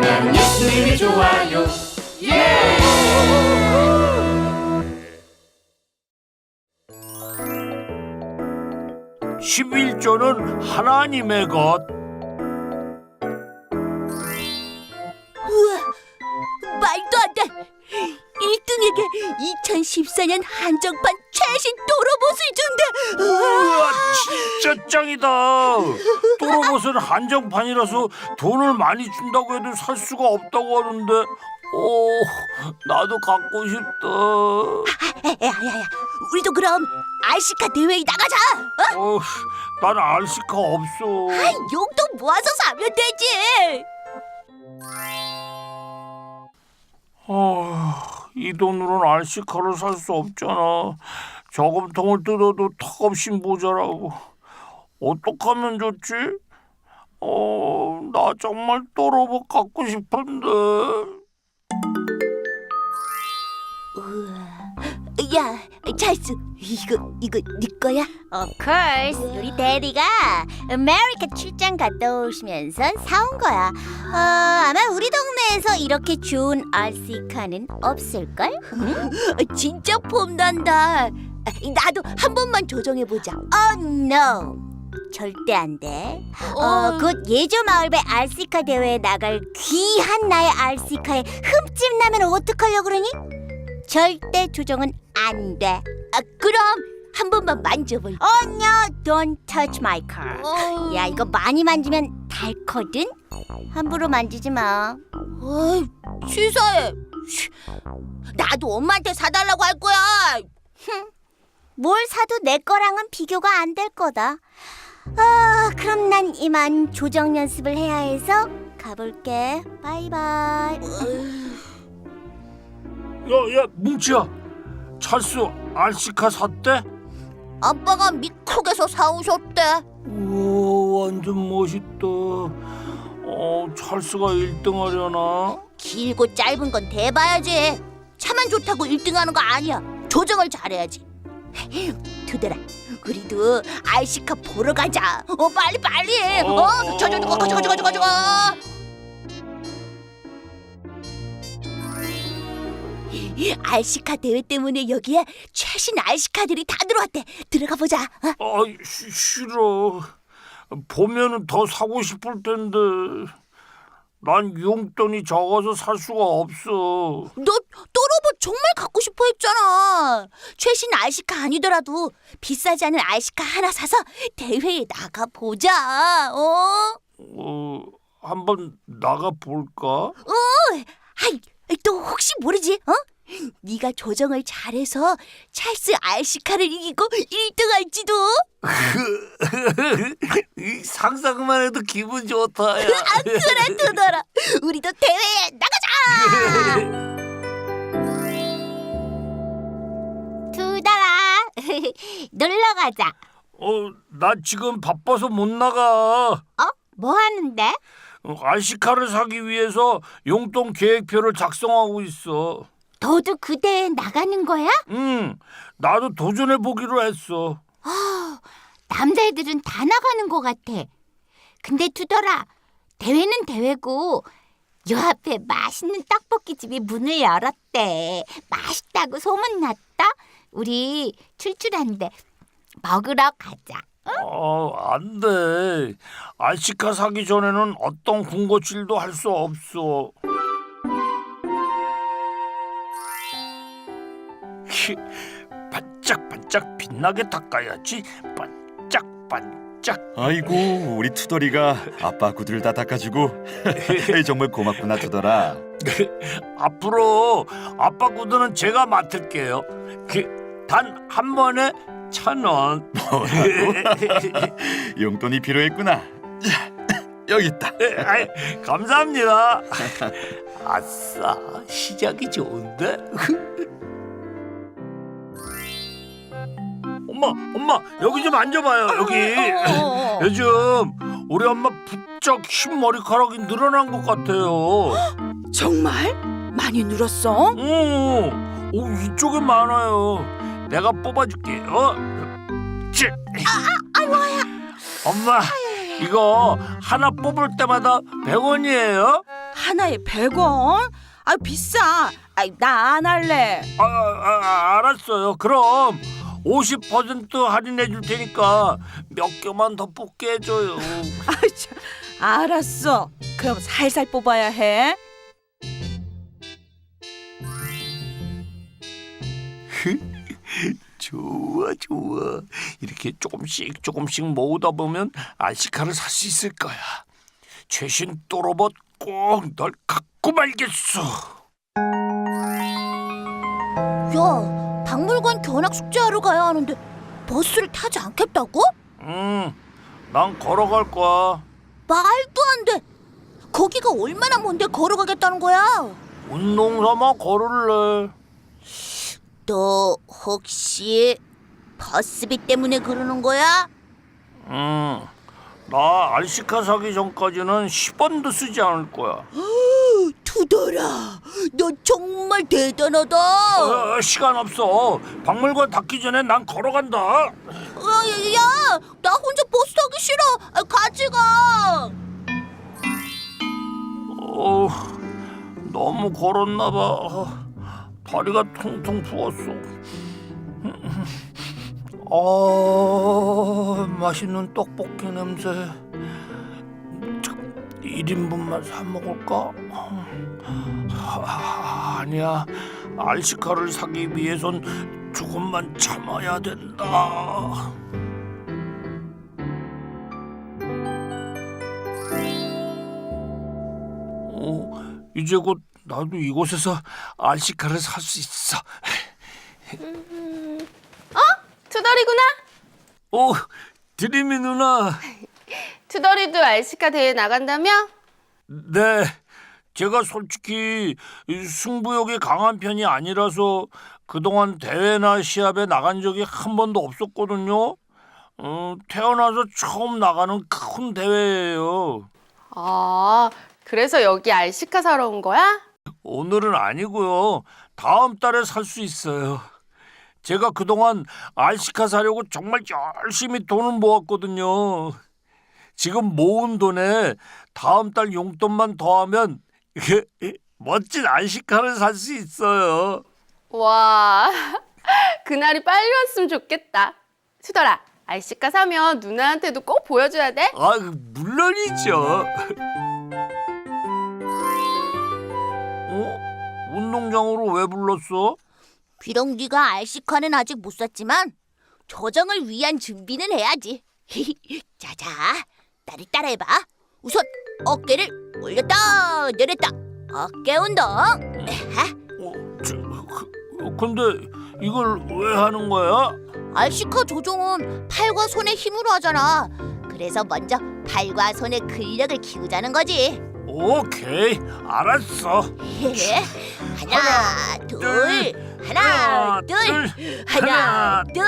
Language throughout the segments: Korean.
나는 예수님이 좋아요 예! 11조는 하나님의 것. 우와, 말도 안 돼. 1등에게 2014년 한정판 최신 도로봇을 준대. 우와. 우와, 진짜 짱이다. 또로봇은 한정판이라서 돈을 많이 준다고 해도 살 수가 없다고 하는데, 오, 나도 갖고 싶다. 야야야, 우리도 그럼 RC카 대회에 나가자. 어? 어, 난 알시카 없어. 용돈 모아서 사면 되지. 아, 이 돈으로는 RC카를 살 수 없잖아. 저금통을 뜯어도 턱없이 모자라고. 어떡하면 좋지? 어, 나 정말 또 로봇 갖고 싶은데. 야, 찰스, 이거 이거 네 거야? Of course, 우리 대리가 아메리카 출장 갔다 오시면서 사온 거야. 어, 아마 우리 동네에서 이렇게 좋은 RC카는 없을걸? 어, 진짜 폼난다. 나도 한 번만 조정해 보자. Oh no, 절대 안 돼. 어, 곧 예조 마을배 RC카 대회에 나갈 귀한 나의 RC카에 흠집 나면 어떡하려고 그러니? 절대 조정은 안 돼. 아, 그럼 한 번만 만져볼게. Oh no, don't touch my car. 야, 이거 많이 만지면 닳거든? 함부로 만지지 마. 어이, 치사해. 쉬, 나도 엄마한테 사달라고 할 거야. 뭘 사도 내 거랑은 비교가 안 될 거다. 아, 그럼 난 이만 조정 연습을 해야 해서 가볼게. 바이바이. 야, 야, 뭉치야. 찰스 RC카 샀대? 아빠가 미쿡에서 사오셨대. 우와, 완전 멋있다. 어, 찰스가 1등 하려나? 길고 짧은 건 대봐야지. 차만 좋다고 1등 하는 거 아니야. 조정을 잘해야지. 두더라, 우리도 알시카 보러 가자. 어, 빨리 빨리. 어, 어, 저저 저거 저거 저거 저거 저거. 알시카 대회 때문에 여기에 최신 알시카들이 다 들어왔대. 들어가 보자. 어? 아, 쉬- 싫어. 보면은 더 사고 싶을 텐데. 난 용돈이 적어서 살 수가 없어. 너 또로봇 정말 갖고 싶어 했잖아. 최신 알시카 아니더라도 비싸지 않은 알시카 하나 사서 대회에 나가 보자. 어? 어, 한번 나가 볼까? 아이, 또 혹시 모르지? 어? 네가 조정을 잘해서 찰스 알시카를 이기고 1등할지도. 상상만 해도 기분 좋다. 야. 아 그래 두더라. 우리도 대회에 나가자. 놀러 가자. 어, 나 지금 바빠서 못 나가. 어? 뭐 하는데? 어, RC카를 사기 위해서 용돈 계획표를 작성하고 있어. 너도 그 대회에 나가는 거야? 응, 나도 도전해 보기로 했어. 남자애들은 다 나가는 것 같아. 근데 두더라, 대회는 대회고 요 앞에 맛있는 떡볶이 집이 문을 열었대. 맛있다고 소문났다. 우리 출출한데 먹으러 가자. 아, 안 돼. RC카 사기 전에는 어떤 군것질도 할 수 없어. 히, 반짝반짝 빛나게 닦아야지. 반짝반짝. 아이고 우리 투덜이가 아빠 구두를 다 닦아주고 정말 고맙구나 투덜아 앞으로 아빠 구두는 제가 맡을게요. 그, 단 한 번에 천 원. 용돈이 필요했구나 자, 여기 있다 아이, 감사합니다. 아싸, 시작이 좋은데? 엄마, 엄마, 여기 좀 앉아봐요, 여기. 어. 요즘 우리 엄마 부쩍 흰 머리카락이 늘어난 것 같아요. 정말? 많이 늘었어? 오, 오 이쪽에 많아요. 내가 뽑아줄게요. 치. 아, 아, 아이고야. 엄마, 이거 하나 뽑을 때마다 100원이에요? 하나에 100원? 아 비싸. 아, 나안 할래. 아, 아, 아, 알았어요. 그럼 50% 할인해 줄 테니까 몇 개만 더 뽑게 해줘요. 아, 참. 알았어. 그럼 살살 뽑아야 해. 좋아, 좋아. 이렇게 조금씩 조금씩 모으다 보면 알시카를 살 수 있을 거야. 최신 또로봇 꼭 널 갖고 말겠어. 야, 박물관 견학 숙제하러 가야 하는데 버스를 타지 않겠다고? 응, 난 걸어갈 거야. 말도 안 돼. 거기가 얼마나 먼데 걸어가겠다는 거야? 운동 삼아 걸을래. 너 혹시 버스비 때문에 그러는 거야? 응, 나 알시카 사기 전까지는 10원도 쓰지 않을 거야. 투덜아, 너 정말 대단하다. 어, 시간 없어. 박물관 닫기 전에 난 걸어간다. 야, 야, 야, 나 혼자 버스 타기 싫어. 아, 같이 가. 어, 너무 걸었나 봐. 어, 다리가 통통 부었어. 어, 맛있는 떡볶이 냄새. 1인분만 사 먹을까? 아, 아니야. 알시카를 사기 위해선 조금만 참아야 된다. 어, 이제 곧 나도 이곳에서 알시카를 살 수 있어. 투덜이구나. 어, 드림이 누나. 투덜이도 알시카 대회 나간다며? 네, 제가 솔직히 이 승부욕이 강한 편이 아니라서 그동안 대회나 시합에 나간 적이 한 번도 없었거든요. 어, 태어나서 처음 나가는 큰 대회예요. 아, 그래서 여기 알시카 사러 온 거야? 오늘은 아니고요. 다음 달에 살 수 있어요. 제가 그동안 알시카 사려고 정말 열심히 돈을 모았거든요. 지금 모은 돈에 다음 달 용돈만 더하면 멋진 알시카를 살 수 있어요. 와, 그날이 빨리 왔으면 좋겠다. 투덜아, 알시카 사면 누나한테도 꼭 보여줘야 돼? 아, 물론이죠. 운동장으로 왜 불렀어? 비록 네가 알시카는 아직 못 샀지만 조정을 위한 준비는 해야지. 자자, 나를 따라해봐. 우선 어깨를 올렸다 내렸다. 어깨 운동. 어, 저, 그, 근데 이걸 왜 하는 거야? 알시카 조종은 팔과 손의 힘으로 하잖아. 그래서 먼저 팔과 손의 근력을 키우자는 거지. 오케이, 알았어. 하나, 둘, 하나, 둘, 하나, 둘.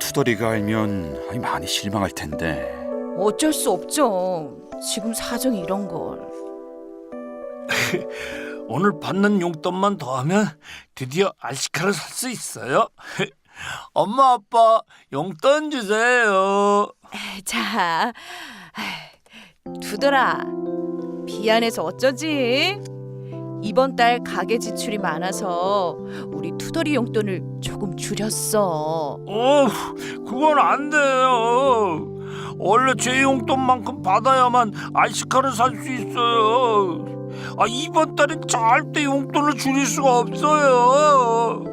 투덜이가 알면 아이, 많이 실망할 텐데. 어쩔 수 없죠. 지금 사정이 이런 걸. 오늘 받는 용돈만 더하면 드디어 알시카를 살 수 있어요. 엄마 아빠 용돈 주세요. 자, 두더라. 미안해서 어쩌지? 이번 달 가게 지출이 많아서 우리 투덜이 용돈을 조금 줄였어. 어, 그건 안 돼요. 원래 제 용돈만큼 받아야만 알시카를 살 수 있어요. 아 이번 달엔 절대 용돈을 줄일 수가 없어요.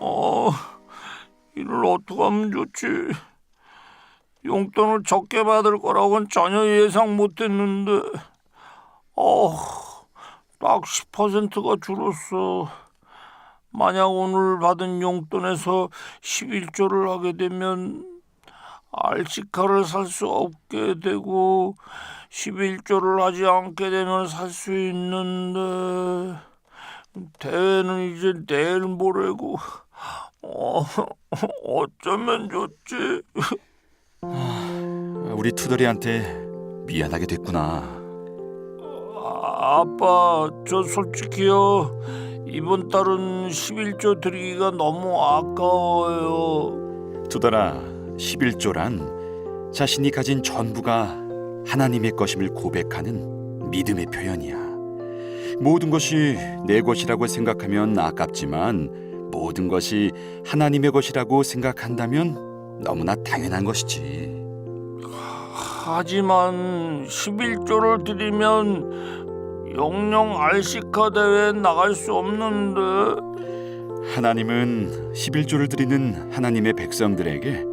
어, 이를 어떻게 하면 좋지? 용돈을 적게 받을 거라고는 전혀 예상 못했는데, 어, 딱 10%가 줄었어. 만약 오늘 받은 용돈에서 11조를 하게 되면 알시카를 살 수 없게 되고 11조를 하지 않게 되면 살 수 있는데 대회는 이제 내일 모레고 어, 어쩌면 좋지? 우리 투덜이한테 미안하게 됐구나. 아, 아빠 저 솔직히요 이번 달은 11조 드리기가 너무 아까워요. 두더라 11조란 자신이 가진 전부가 하나님의 것임을 고백하는 믿음의 표현이야. 모든 것이 내 것이라고 생각하면 아깝지만 모든 것이 하나님의 것이라고 생각한다면 너무나 당연한 것이지. 하지만 11조를 드리면 영영 알시카 대회에 나갈 수 없는데 하나님은 11조를 드리는 하나님의 백성들에게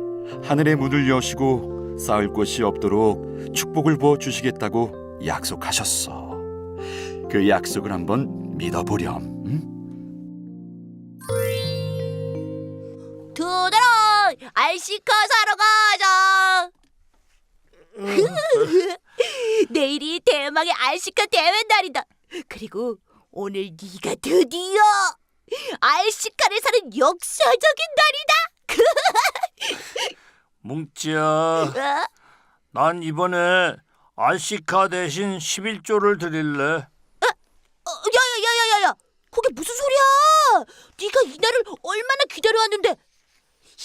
하늘의 문을 여시고 쌓을 곳이 없도록 축복을 부어 주시겠다고 약속하셨어. 그 약속을 한번 믿어보렴. 응? 두더라 알시카 사러 가자. 내일이 대망의 알시카 대회 날이다. 그리고 오늘 네가 드디어 알시카를 사는 역사적인 뭉치야 날이다. 어? 난 이번에 알시카 대신 11조를 드릴래 어, 야야야야야야, 그게 무슨 소리야? 네가 이 날을 얼마나 기다려왔는데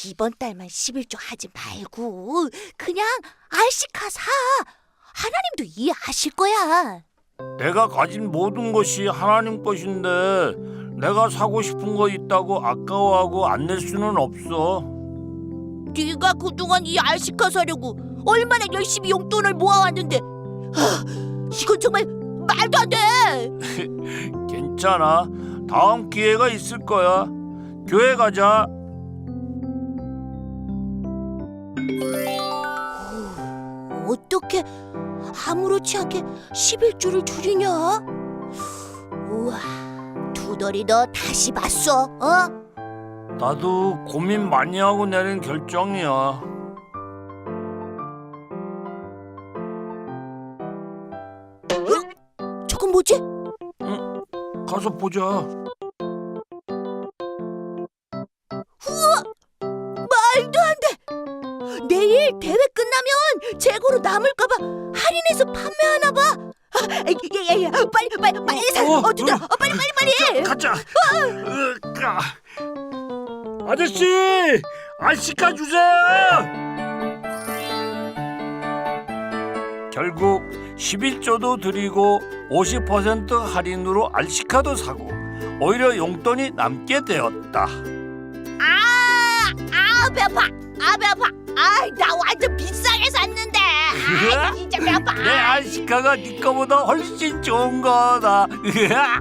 이번 달만 11조 하지 말고 그냥 알시카 사. 하나님도 이해하실 거야. 내가 가진 모든 것이 하나님 것인데 내가 사고 싶은 거 있다고 아까워하고 안 낼 수는 없어 네가 그동안 이 알시카 사려고 얼마나 열심히 용돈을 모아왔는데 하, 이건 정말 말도 안 돼. 괜찮아 다음 기회가 있을 거야 교회 가자 어떻게 아무렇지 않게 11조를 줄이냐? 우와, 두더리 너 다시 봤어, 어? 나도 고민 많이 하고 내린 결정이야 저건 뭐지? 가서 보자 재고로 남을까봐 할인해서 판매하나 봐. 아, 야야야, 빨리 빨리 빨리 사. 어, 어, 두더라, 어, 빨리 빨리 빨리. 가자 으까. 아저씨 알시카 주세요 결국 11조도 드리고 50% 할인으로 알시카도 사고 오히려 용돈이 남게 되었다 아, 아, 배 아파. 아, 배 아파. 아, 나 완전 비싸게 샀는데. 아, 진짜 배 아파. 내 알시카가 네 거보다 훨씬 좋은 거다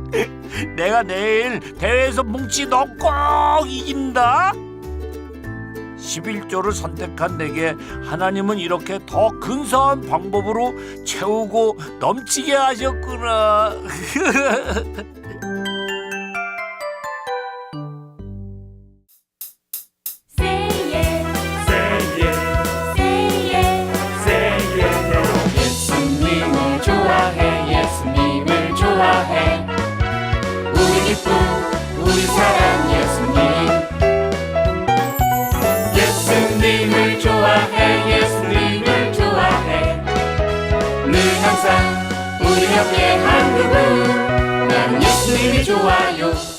내가 내일 대회에서 뭉치 너꼭 이긴다 11조를 선택한 내게 하나님은 이렇게 더 근사한 방법으로 채우고 넘치게 하셨구나 joalhos.